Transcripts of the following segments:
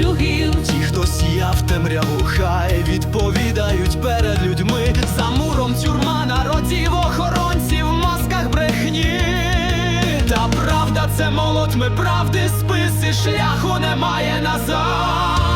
ланцюгів. Ті, хто сіяв темряву, хай відповідають перед людьми. За муром тюрма народів охоронців в масках брехні. Та правда, це молот, ми правди, списи шляху немає назад.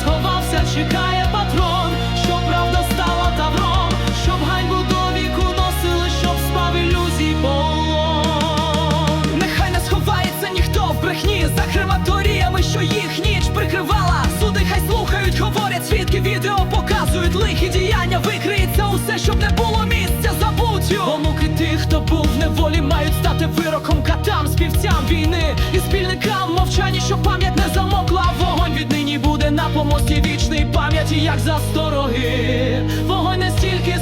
Сховався, чекає патрон, щоб правда стала тавром, щоб ганьбу до віку носили, щоб спав ілюзій полон. Нехай не сховається ніхто в брехні за крематоріями, що їх ніч прикривала. Суди хай слухають, говорять свідки, відео показують лихі діяння, викриється усе, щоб не було місця забуттю. Бо муки тих, хто був в неволі, мають стати вироком катам, співцям війни і спільникам мовчані, що пам'ять не замокла. На помості вічний пам'яті, як застороги. Вогонь не стільки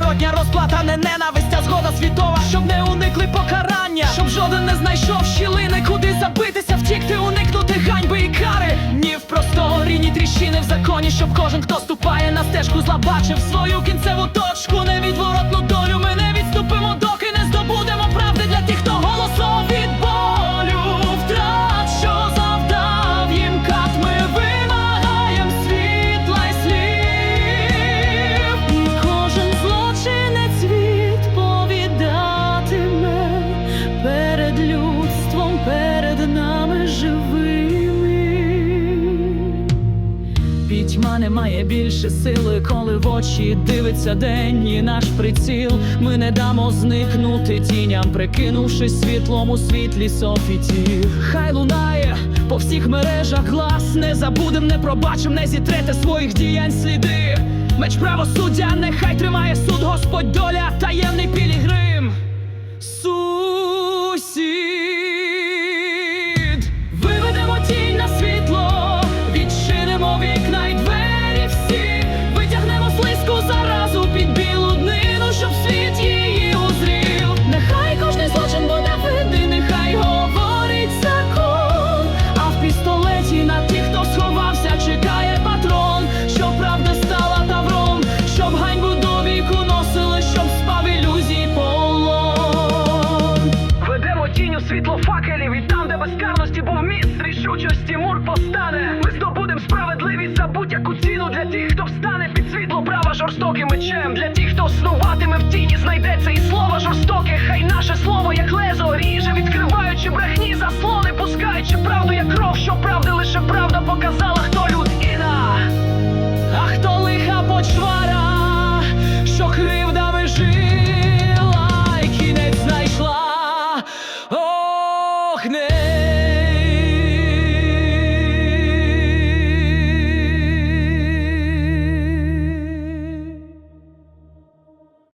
невідворотня розплата, не ненависть, а згода світова, щоб не уникли покарання, щоб жоден не знайшов щілини, куди забитися, втікти, уникнути ганьби і кари. Ні в просторі, ні тріщини в законі, щоб кожен, хто ступає на стежку, зла бачив свою кінцеву точку, невідворотну долю. Ми Пітьма не має більше сили, коли в очі дивиться день і наш приціл. Ми не дамо зникнути тіням, прикинувшись світлом у світлі софітів. Хай лунає по всіх мережах глас, не забудем, не пробачим, не зітрете своїх діянь сліди. Меч правосуддя, нехай тримає і бо в міст рішучості, мур постане. Ми здобудем справедливість за будь-яку ціну для тих, хто встане під світло права жорстоким мечем. Для тих, хто снуватиме в тіні, знайдеться і слово жорстоке. Хай наше слово, як лезо, ріже, відкриваючи брехні заслони.